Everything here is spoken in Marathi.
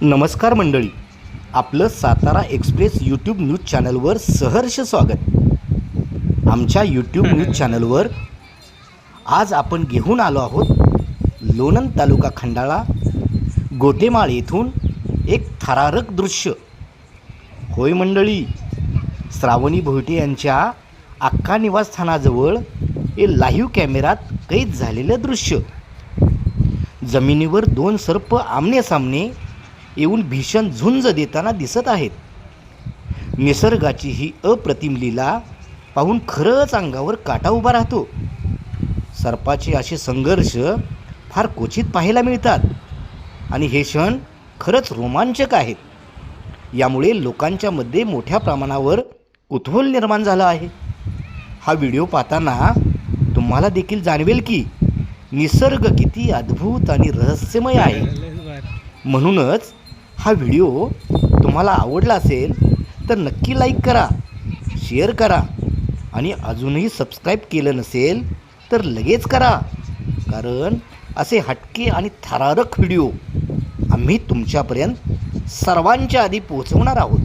नमस्कार मंडळी. आपलं सातारा एक्सप्रेस यूट्यूब न्यूज चॅनलवर सहर्ष स्वागत. आमच्या यूट्यूब न्यूज चॅनलवर आज आपण घेऊन आलो आहोत लोणंद तालुका खंडाळा गोटेमाळ येथून एक थरारक दृश्य. होय मंडळी श्रावणी भोईटे यांच्या अक्का निवासस्थानाजवळ हे लाईव्ह कॅमेऱ्यात कैद झालेलं दृश्य. जमिनीवर दोन सर्प आमने सामने येऊन भीषण झुंज देताना दिसत आहेत. निसर्गाची ही अप्रतिम लीला पाहून खरंच अंगावर काटा उभा राहतो. सर्पाचे असे संघर्ष फार क्वचित पाहायला मिळतात. आणि हे क्षण खरंच रोमांचक आहेत. यामुळे लोकांच्या मध्ये मोठ्या प्रमाणावर कुतूहल निर्माण झालं आहे. हा व्हिडिओ पाहताना तुम्हाला देखील जाणवेल की निसर्ग किती अद्भुत आणि रहस्यमय आहे. म्हणूनच हा व्हिडिओ तुम्हाला आवडला असेल तर नक्की लाईक करा शेअर करा आणि अजूनही सबस्क्राईब केलं नसेल तर लगेच करा. कारण असे हटके आणि थरारक व्हिडिओ आम्ही तुमच्यापर्यंत सर्वांच्या आधी पोहोचवणार आहोत.